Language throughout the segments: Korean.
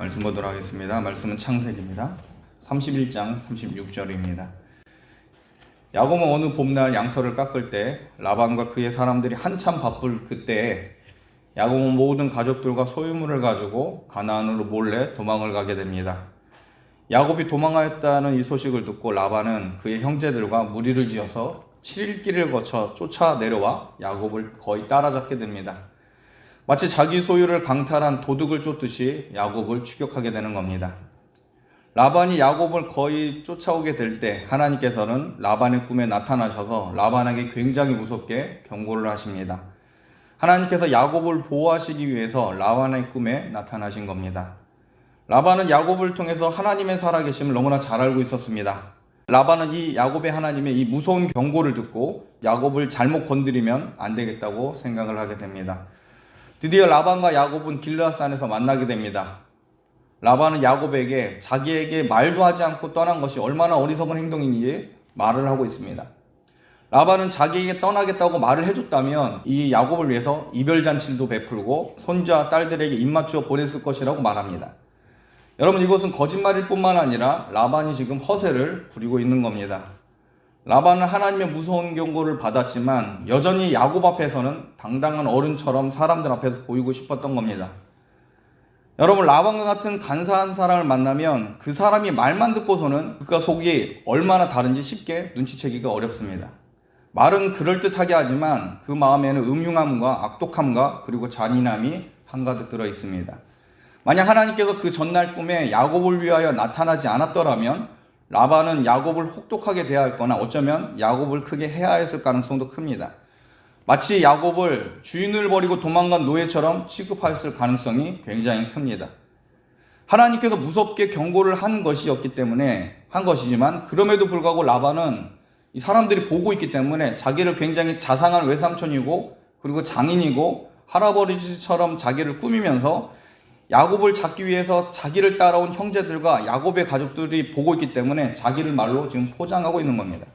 말씀 보도록 하겠습니다. 말씀은 창세기입니다. 31장 36절입니다. 야곱은 어느 봄날 양털을 깎을 때 라반과 그의 사람들이 한참 바쁠 그때에 야곱은 모든 가족들과 소유물을 가지고 가나안으로 몰래 도망을 가게 됩니다. 야곱이 도망하였다는 이 소식을 듣고 라반은 그의 형제들과 무리를 지어서 7일 길을 거쳐 쫓아 내려와 야곱을 거의 따라잡게 됩니다. 마치 자기 소유를 강탈한 도둑을 쫓듯이 야곱을 추격하게 되는 겁니다. 라반이 야곱을 거의 쫓아오게 될 때 하나님께서는 라반의 꿈에 나타나셔서 라반에게 굉장히 무섭게 경고를 하십니다. 하나님께서 야곱을 보호하시기 위해서 라반의 꿈에 나타나신 겁니다. 라반은 야곱을 통해서 하나님의 살아계심을 너무나 잘 알고 있었습니다. 라반은 이 야곱의 하나님의 이 무서운 경고를 듣고 야곱을 잘못 건드리면 안 되겠다고 생각을 하게 됩니다. 드디어 라반과 야곱은 길라산에서 만나게 됩니다. 라반은 야곱에게 자기에게 말도 하지 않고 떠난 것이 얼마나 어리석은 행동인지 말을 하고 있습니다. 라반은 자기에게 떠나겠다고 말을 해줬다면 이 야곱을 위해서 이별 잔치도 베풀고 손자 딸들에게 입맞추어 보냈을 것이라고 말합니다. 여러분 이것은 거짓말일 뿐만 아니라 라반이 지금 허세를 부리고 있는 겁니다. 라반은 하나님의 무서운 경고를 받았지만 여전히 야곱 앞에서는 당당한 어른처럼 사람들 앞에서 보이고 싶었던 겁니다. 여러분 라반과 같은 간사한 사람을 만나면 그 사람이 말만 듣고서는 그가 속이 얼마나 다른지 쉽게 눈치채기가 어렵습니다. 말은 그럴듯하게 하지만 그 마음에는 음흉함과 악독함과 그리고 잔인함이 한가득 들어 있습니다. 만약 하나님께서 그 전날 꿈에 야곱을 위하여 나타나지 않았더라면 라반은 야곱을 혹독하게 대하였거나 어쩌면 야곱을 크게 해하였을 가능성도 큽니다. 마치 야곱을 주인을 버리고 도망간 노예처럼 취급하였을 가능성이 굉장히 큽니다. 하나님께서 무섭게 경고를 한 것이었기 때문에 한 것이지만 그럼에도 불구하고 라반은 이 사람들이 보고 있기 때문에 자기를 굉장히 자상한 외삼촌이고 그리고 장인이고 할아버지처럼 자기를 꾸미면서 야곱을 잡기 위해서 자기를 따라온 형제들과 야곱의 가족들이 보고 있기 때문에 자기를 말로 지금 포장하고 있는 겁니다.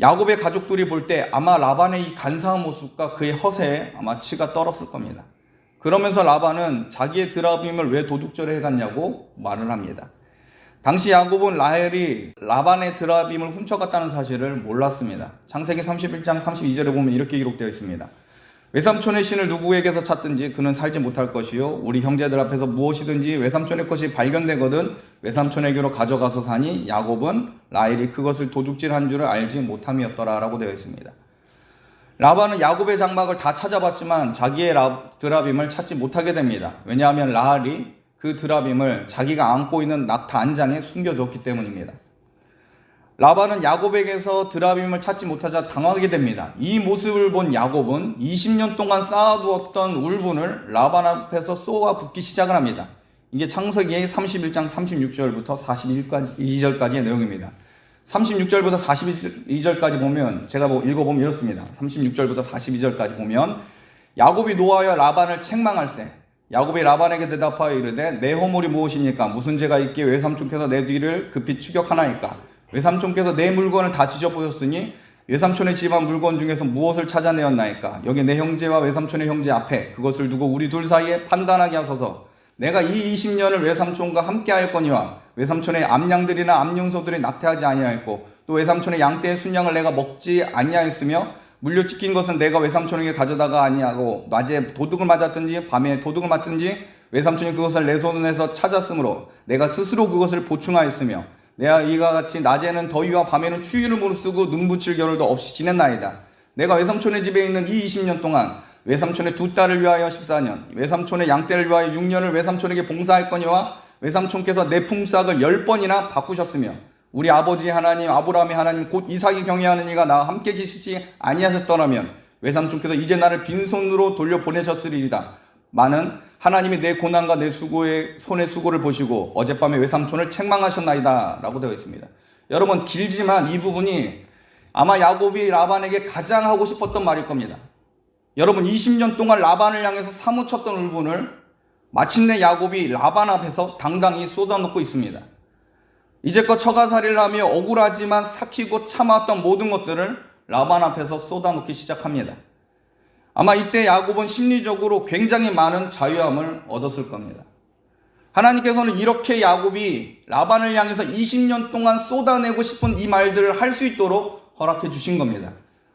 야곱의 가족들이 볼 때 아마 라반의 이 간사한 모습과 그의 허세에 아마 치가 떨었을 겁니다. 그러면서 라반은 자기의 드라빔을 왜 도둑질을 해갔냐고 말을 합니다. 당시 야곱은 라헬이 라반의 드라빔을 훔쳐갔다는 사실을 몰랐습니다. 창세기 31장 32절에 보면 이렇게 기록되어 있습니다. 외삼촌의 신을 누구에게서 찾든지 그는 살지 못할 것이요 우리 형제들 앞에서 무엇이든지 외삼촌의 것이 발견되거든 외삼촌에게로 가져가서 사니 야곱은 라헬이 그것을 도둑질한 줄을 알지 못함이었더라라고 되어 있습니다. 라반은 야곱의 장막을 다 찾아봤지만 자기의 라, 드라빔을 찾지 못하게 됩니다. 왜냐하면 라헬이 그 드라빔을 자기가 안고 있는 낙타 안장에 숨겨뒀기 때문입니다. 라반은 야곱에게서 드라빔을 찾지 못하자 당하게 됩니다. 이 모습을 본 야곱은 20년 동안 쌓아두었던 울분을 라반 앞에서 쏘아 붓기 시작을 합니다. 이게 창세기 31장 36절부터 42절까지 2절까지의 내용입니다. 36절부터 42절까지 보면 제가 뭐 읽어보면 이렇습니다. 36절부터 42절까지 보면 야곱이 노하여 라반을 책망할세 야곱이 라반에게 대답하여 이르되 내 허물이 무엇이니까 무슨 죄가 있기에 외삼촌께서 내 뒤를 급히 추격하나이까 외삼촌께서 내 물건을 다 뒤져보셨으니 외삼촌의 집안 물건 중에서 무엇을 찾아내었나이까? 여기 내 형제와 외삼촌의 형제 앞에 그것을 두고 우리 둘 사이에 판단하게 하소서. 내가 이 20년을 외삼촌과 함께 하였거니와 외삼촌의 암양들이나 암용소들이 낙태하지 아니하였고 또 외삼촌의 양떼의 순양을 내가 먹지 아니하였으며 물려 찍힌 것은 내가 외삼촌에게 가져다가 아니하고 낮에 도둑을 맞았든지 밤에 도둑을 맞든지 외삼촌이 그것을 내 손에서 찾았으므로 내가 스스로 그것을 보충하였으며 내가 이와 같이 낮에는 더위와 밤에는 추위를 무릅쓰고 눈 붙일 겨를도 없이 지냈나이다. 내가 외삼촌의 집에 있는 이 20년 동안 외삼촌의 두 딸을 위하여 14년, 외삼촌의 양떼를 위하여 6년을 외삼촌에게 봉사할거니와 외삼촌께서 내 품삯을 10번이나 바꾸셨으며 우리 아버지 하나님 아브라함의 하나님 곧 이삭이 경외하는 이가 나와 함께 계시지 아니하셨더라면 외삼촌께서 이제 나를 빈손으로 돌려 보내셨으리이다. 많은 하나님이 내 고난과 내 수고의 손의 수고를 보시고 어젯밤에 외삼촌을 책망하셨나이다 라고 되어 있습니다. 여러분 길지만 이 부분이 아마 야곱이 라반에게 가장 하고 싶었던 말일 겁니다. 여러분 20년 동안 라반을 향해서 사무쳤던 울분을 마침내 야곱이 라반 앞에서 당당히 쏟아놓고 있습니다. 이제껏 처가살이를 하며 억울하지만 삭히고 참아왔던 모든 것들을 라반 앞에서 쏟아놓기 시작합니다. 아마 이때 야곱은 심리적으로 굉장히 많은 자유함을 얻었을 겁니다. 하나님께서는 이렇게 야곱이 라반을 향해서 20년 동안 쏟아내고 싶은 이 말들을 할 수 있도록 허락해 주신 겁니다.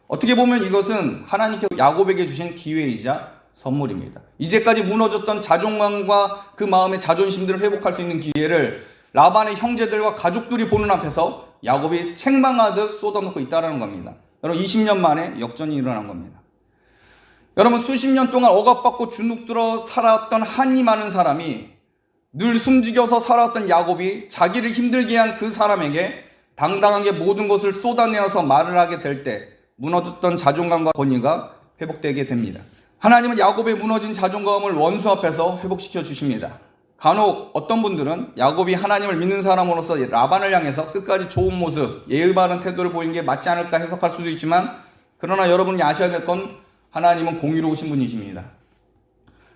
어떻게 보면 이것은 하나님께서 야곱에게 주신 기회이자 선물입니다. 이제까지 무너졌던 자존감과 그 마음의 자존심들을 회복할 수 있는 기회를 라반의 형제들과 가족들이 보는 앞에서 야곱이 책망하듯 쏟아놓고 있다는 겁니다. 여러분 20년 만에 역전이 일어난 겁니다. 여러분 수십 년 동안 억압받고 주눅들어 살았던 한이 많은 사람이 늘 숨죽여서 살아왔던 야곱이 자기를 힘들게 한 그 사람에게 당당하게 모든 것을 쏟아내어서 말을 하게 될 때 무너졌던 자존감과 권위가 회복되게 됩니다. 하나님은 야곱의 무너진 자존감을 원수 앞에서 회복시켜 주십니다. 간혹 어떤 분들은 야곱이 하나님을 믿는 사람으로서 라반을 향해서 끝까지 좋은 모습, 예의 바른 태도를 보이는 게 맞지 않을까 해석할 수도 있지만 그러나 여러분이 아셔야 될건 하나님은 공의로우신 분이십니다.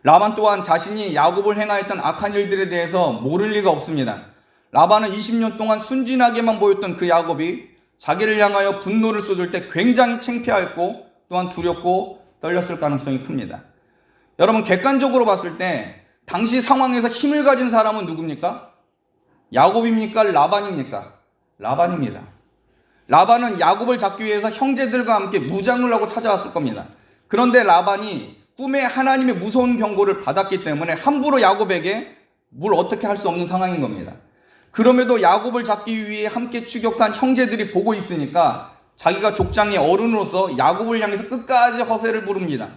라반 또한 자신이 야곱을 행하였던 악한 일들에 대해서 모를 리가 없습니다. 라반은 20년 동안 순진하게만 보였던 그 야곱이 자기를 향하여 분노를 쏟을 때 굉장히 창피하였고 또한 두렵고 떨렸을 가능성이 큽니다. 여러분 객관적으로 봤을 때 당시 상황에서 힘을 가진 사람은 누굽니까? 야곱입니까? 라반입니까? 라반입니다. 라반은 야곱을 잡기 위해서 형제들과 함께 무장을 하고 찾아왔을 겁니다. 그런데 라반이 꿈에 하나님의 무서운 경고를 받았기 때문에 함부로 야곱에게 뭘 어떻게 할 수 없는 상황인 겁니다. 그럼에도 야곱을 잡기 위해 함께 추격한 형제들이 보고 있으니까 자기가 족장의 어른으로서 야곱을 향해서 끝까지 허세를 부릅니다.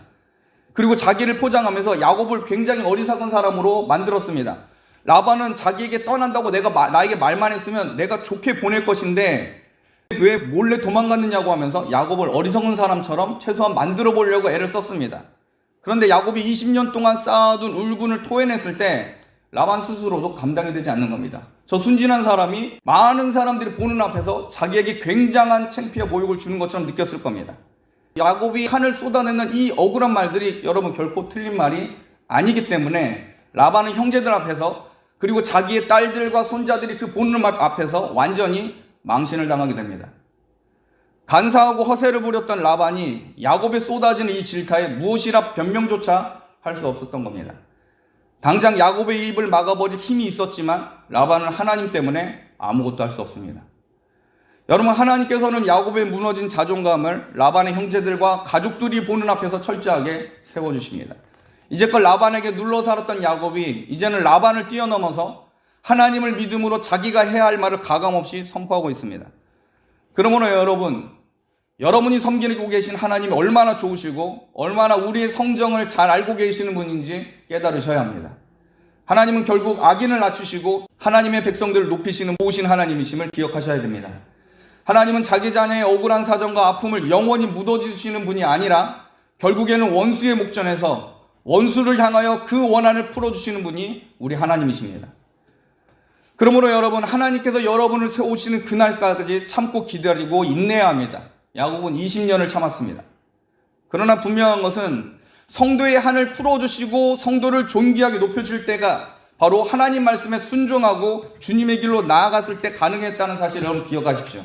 그리고 자기를 포장하면서 야곱을 굉장히 어리석은 사람으로 만들었습니다. 라반은 자기에게 떠난다고 내가 마- 나에게 말만 했으면 내가 좋게 보낼 것인데 왜 몰래 도망갔느냐고 하면서 야곱을 어리석은 사람처럼 최소한 만들어 보려고 애를 썼습니다. 그런데 야곱이 20년 동안 쌓아둔 울분을 토해냈을 때 라반 스스로도 감당이 되지 않는 겁니다. 저 순진한 사람이 많은 사람들이 보는 앞에서 자기에게 굉장한 창피와 모욕을 주는 것처럼 느꼈을 겁니다. 야곱이 한을 쏟아내는 이 억울한 말들이 여러분 결코 틀린 말이 아니기 때문에 라반은 형제들 앞에서 그리고 자기의 딸들과 손자들이 그 보는 말 앞에서 완전히 망신을 당하게 됩니다. 간사하고 허세를 부렸던 라반이 야곱에 쏟아지는 이 질타에 무엇이라 변명조차 할 수 없었던 겁니다. 당장 야곱의 입을 막아버릴 힘이 있었지만 라반은 하나님 때문에 아무것도 할 수 없습니다. 여러분 하나님께서는 야곱의 무너진 자존감을 라반의 형제들과 가족들이 보는 앞에서 철저하게 세워 주십니다. 이제껏 라반에게 눌러 살았던 야곱이 이제는 라반을 뛰어넘어서 하나님을 믿음으로 자기가 해야 할 말을 가감없이 선포하고 있습니다. 그러므로 여러분 여러분이 섬기고 계신 하나님이 얼마나 좋으시고 얼마나 우리의 성정을 잘 알고 계시는 분인지 깨달으셔야 합니다. 하나님은 결국 악인을 낮추시고 하나님의 백성들을 높이시는 모신 하나님이심을 기억하셔야 됩니다. 하나님은 자기 자녀의 억울한 사정과 아픔을 영원히 묻어주시는 분이 아니라 결국에는 원수의 목전에서 원수를 향하여 그 원한을 풀어주시는 분이 우리 하나님이십니다. 그러므로 여러분 하나님께서 여러분을 세우시는 그날까지 참고 기다리고 인내해야 합니다. 야곱은 20년을 참았습니다. 그러나 분명한 것은 성도의 한을 풀어주시고 성도를 존귀하게 높여줄 때가 바로 하나님 말씀에 순종하고 주님의 길로 나아갔을 때 가능했다는 사실을 여러분 기억하십시오.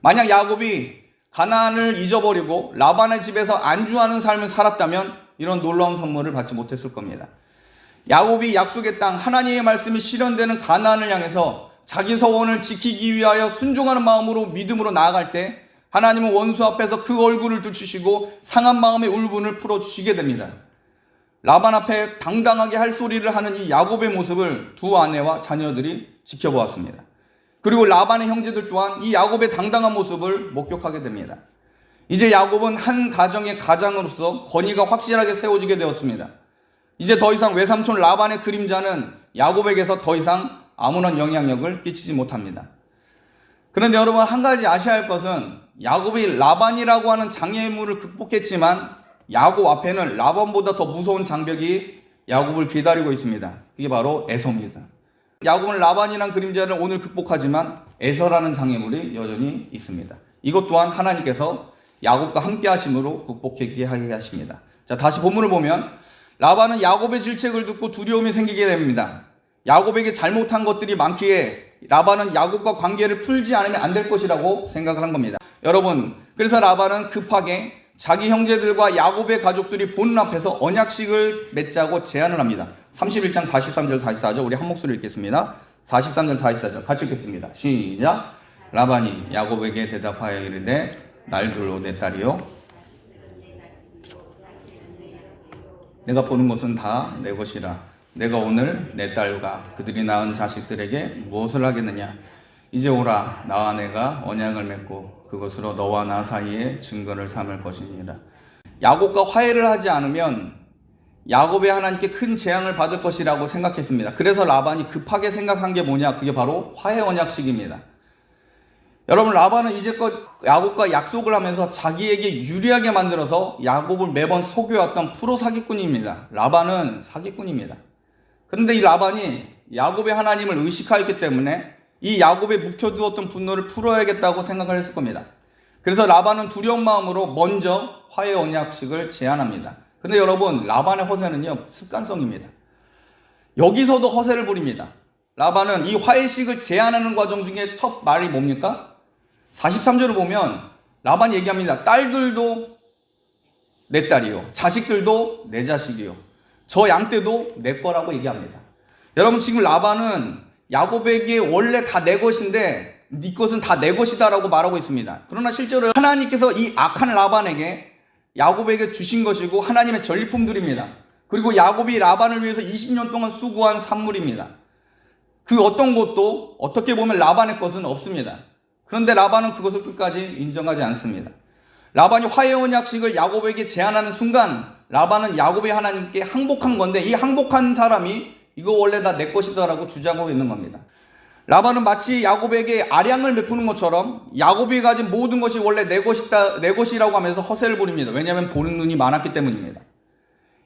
만약 야곱이 가나안을 잊어버리고 라반의 집에서 안주하는 삶을 살았다면 이런 놀라운 선물을 받지 못했을 겁니다. 야곱이 약속의 땅 하나님의 말씀이 실현되는 가나안을 향해서 자기 서원을 지키기 위하여 순종하는 마음으로 믿음으로 나아갈 때 하나님은 원수 앞에서 그 얼굴을 두치시고 상한 마음의 울분을 풀어 주시게 됩니다. 라반 앞에 당당하게 할 소리를 하는 이 야곱의 모습을 두 아내와 자녀들이 지켜보았습니다. 그리고 라반의 형제들 또한 이 야곱의 당당한 모습을 목격하게 됩니다. 이제 야곱은 한 가정의 가장으로서 권위가 확실하게 세워지게 되었습니다. 이제 더 이상 외삼촌 라반의 그림자는 야곱에게서 더 이상 아무런 영향력을 끼치지 못합니다. 그런데 여러분 한 가지 아셔야 할 것은 야곱이 라반이라고 하는 장애물을 극복했지만 야곱 앞에는 라반보다 더 무서운 장벽이 야곱을 기다리고 있습니다. 그게 바로 에서입니다. 야곱은 라반이라는 그림자를 오늘 극복하지만 에서라는 장애물이 여전히 있습니다. 이것 또한 하나님께서 야곱과 함께 하심으로 극복하게 하게 하십니다. 자, 다시 본문을 보면 라반은 야곱의 질책을 듣고 두려움이 생기게 됩니다. 야곱에게 잘못한 것들이 많기에 라반은 야곱과 관계를 풀지 않으면 안 될 것이라고 생각을 한 겁니다. 여러분, 그래서 라반은 급하게 자기 형제들과 야곱의 가족들이 보는 앞에서 언약식을 맺자고 제안을 합니다. 31장 43절 44절 우리 한 목소리 읽겠습니다. 43절 44절 같이 읽겠습니다. 시작. 라반이 야곱에게 대답하여 이르되 날둘로 내 딸이요 내가 보는 것은 다 내 것이라 내가 오늘 내 딸과 그들이 낳은 자식들에게 무엇을 하겠느냐 이제 오라 나와 내가 언약을 맺고 그것으로 너와 나 사이에 증거를 삼을 것이니라 야곱과 화해를 하지 않으면 야곱의 하나님께 큰 재앙을 받을 것이라고 생각했습니다. 그래서 라반이 급하게 생각한 게 뭐냐? 그게 바로 화해 언약식입니다. 여러분 라반은 이제껏 야곱과 약속을 하면서 자기에게 유리하게 만들어서 야곱을 매번 속여왔던 프로 사기꾼입니다. 라반은 사기꾼입니다. 그런데 이 라반이 야곱의 하나님을 의식하였기 때문에 이 야곱에 묵혀두었던 분노를 풀어야겠다고 생각을 했을 겁니다. 그래서 라반은 두려운 마음으로 먼저 화해 언약식을 제안합니다. 근데 여러분 라반의 허세는요 습관성입니다. 여기서도 허세를 부립니다. 라반은 이 화해식을 제안하는 과정 중에 첫 말이 뭡니까? 43절을 보면 라반이 얘기합니다. 딸들도 내 딸이요. 자식들도 내 자식이요. 저 양떼도 내 거라고 얘기합니다. 여러분 지금 라반은 야곱에게 원래 다 내 것인데 네 것은 다 내 것이다라고 말하고 있습니다. 그러나 실제로 하나님께서 이 악한 라반에게 야곱에게 주신 것이고 하나님의 전리품들입니다. 그리고 야곱이 라반을 위해서 20년 동안 수고한 산물입니다. 그 어떤 것도 어떻게 보면 라반의 것은 없습니다. 그런데 라반은 그것을 끝까지 인정하지 않습니다. 라반이 화해 언약식을 야곱에게 제안하는 순간 라반은 야곱의 하나님께 항복한 건데 이 항복한 사람이 이거 원래 다 내 것이다라고 주장하고 있는 겁니다. 라반은 마치 야곱에게 아량을 베푸는 것처럼 야곱이 가진 모든 것이 원래 내 것이다 내 것이라고 하면서 허세를 부립니다. 왜냐하면 보는 눈이 많았기 때문입니다.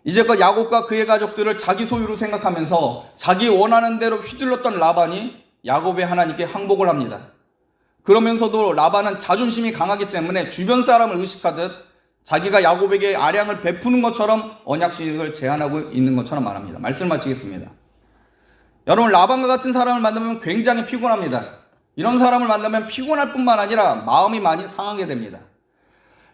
이제껏 야곱과 그의 가족들을 자기 소유로 생각하면서 자기 원하는 대로 휘둘렀던 라반이 야곱의 하나님께 항복을 합니다. 그러면서도 라반은 자존심이 강하기 때문에 주변 사람을 의식하듯 자기가 야곱에게 아량을 베푸는 것처럼 언약식을 제안하고 있는 것처럼 말합니다. 말씀을 마치겠습니다. 여러분 라반과 같은 사람을 만나면 굉장히 피곤합니다. 이런 사람을 만나면 피곤할 뿐만 아니라 마음이 많이 상하게 됩니다.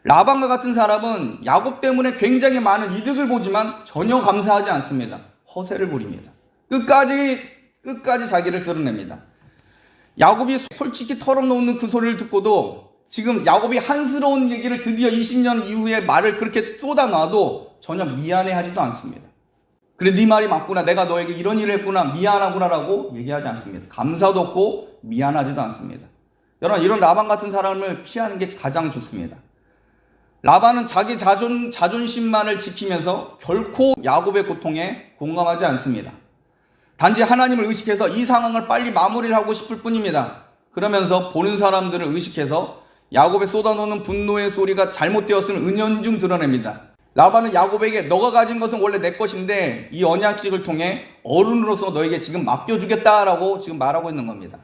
라반과 같은 사람은 야곱 때문에 굉장히 많은 이득을 보지만 전혀 감사하지 않습니다. 허세를 부립니다. 끝까지 끝까지 자기를 드러냅니다. 야곱이 솔직히 털어놓는 그 소리를 듣고도 지금 야곱이 한스러운 얘기를 드디어 20년 이후에 말을 그렇게 쏟아놔도 전혀 미안해하지도 않습니다. 그래 네 말이 맞구나 내가 너에게 이런 일을 했구나 미안하구나라고 얘기하지 않습니다. 감사도 없고 미안하지도 않습니다. 여러분 이런 라반 같은 사람을 피하는 게 가장 좋습니다. 라반은 자기 자존, 자존심만을 지키면서 결코 야곱의 고통에 공감하지 않습니다. 단지 하나님을 의식해서 이 상황을 빨리 마무리를 하고 싶을 뿐입니다. 그러면서 보는 사람들을 의식해서 야곱에 쏟아놓는 분노의 소리가 잘못되었음을 은연중 드러냅니다. 라반은 야곱에게 너가 가진 것은 원래 내 것인데 이 언약식을 통해 어른으로서 너에게 지금 맡겨주겠다라고 지금 말하고 있는 겁니다.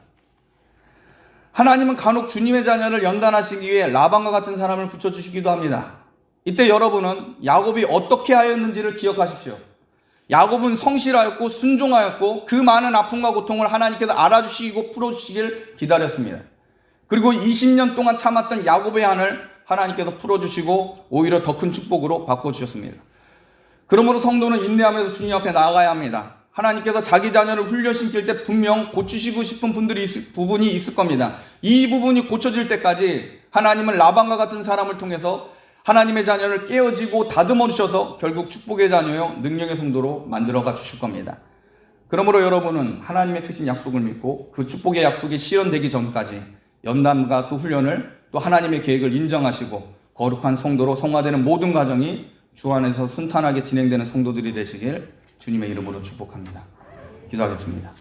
하나님은 간혹 주님의 자녀를 연단하시기 위해 라반과 같은 사람을 붙여주시기도 합니다. 이때 여러분은 야곱이 어떻게 하였는지를 기억하십시오. 야곱은 성실하였고 순종하였고 그 많은 아픔과 고통을 하나님께서 알아주시고 풀어주시길 기다렸습니다. 그리고 20년 동안 참았던 야곱의 한을 하나님께서 풀어주시고 오히려 더 큰 축복으로 바꿔주셨습니다. 그러므로 성도는 인내하면서 주님 앞에 나아가야 합니다. 하나님께서 자기 자녀를 훈련시킬 때 분명 고치시고 싶은 분들이 있을, 부분이 있을 겁니다. 이 부분이 고쳐질 때까지 하나님은 라반과 같은 사람을 통해서 하나님의 자녀를 깨어지고 다듬어 주셔서 결국 축복의 자녀요 능력의 성도로 만들어가 주실 겁니다. 그러므로 여러분은 하나님의 크신 약속을 믿고 그 축복의 약속이 실현되기 전까지 연담과 그 훈련을 또 하나님의 계획을 인정하시고 거룩한 성도로 성화되는 모든 과정이 주 안에서 순탄하게 진행되는 성도들이 되시길 주님의 이름으로 축복합니다. 기도하겠습니다.